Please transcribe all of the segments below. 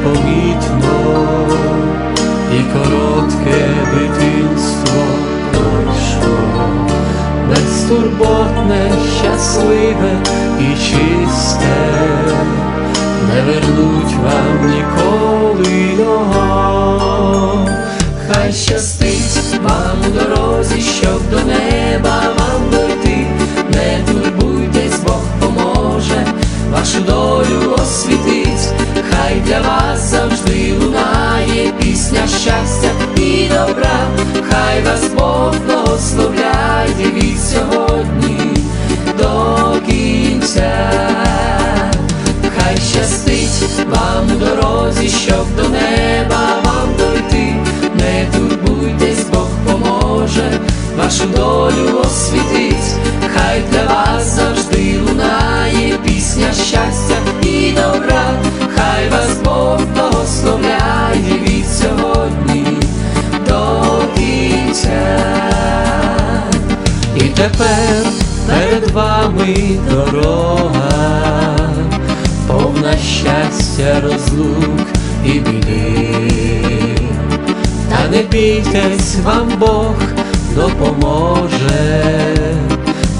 непомітно, і коротке дитинство безтурботне, щасливе і чисте, не вернуть вам ніколи його. Хай щастить вам у дорозі, щоб до неба дойти, не турбуйтесь, Бог поможе, вашу долю освітить, хай для вас завжди лунає пісня щастя і добра, хай вас Бог благословляє від сьогодні до кінця. Хай щастить вам у дорозі, щоб до неба вам дойти, не турбуйтесь, Бог поможе, вашу долю освітить, хай для вас завжди лунає пісня щастя тепер перед вами дорога, повна щастя, розлук і біди. Та не бійтесь, вам Бог допоможе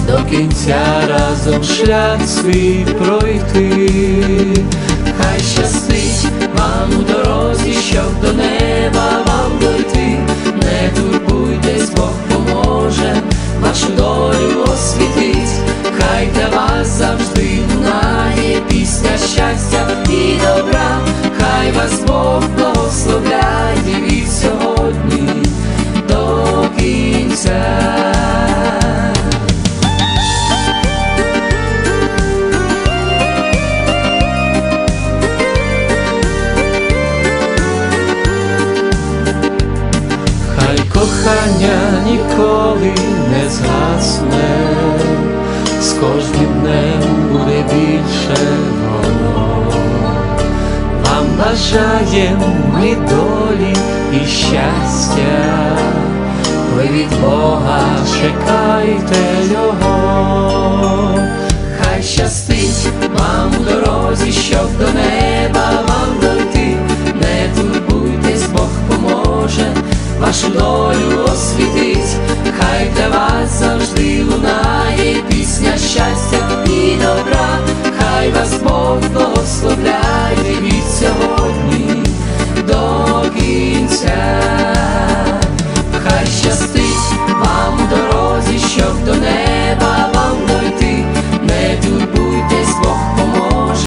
до кінця разом шлях свій пройти. Хай щастить вам у щастя і добра, хай вас Бог благословляє від сьогодні до кінця. Хай кохання ніколи не згасне, з кожним днем буде більше. Вам бажаєм ми долі і щастя, ви від Бога чекайте його, хай щастить вам у дорозі, щоб до неба вам дойти, не турбуйтесь, Бог поможе, вашу долю освітить, хай для вас завжди лунає пісня щастя Хай вас Бог благословляє від сьогодні до кінця.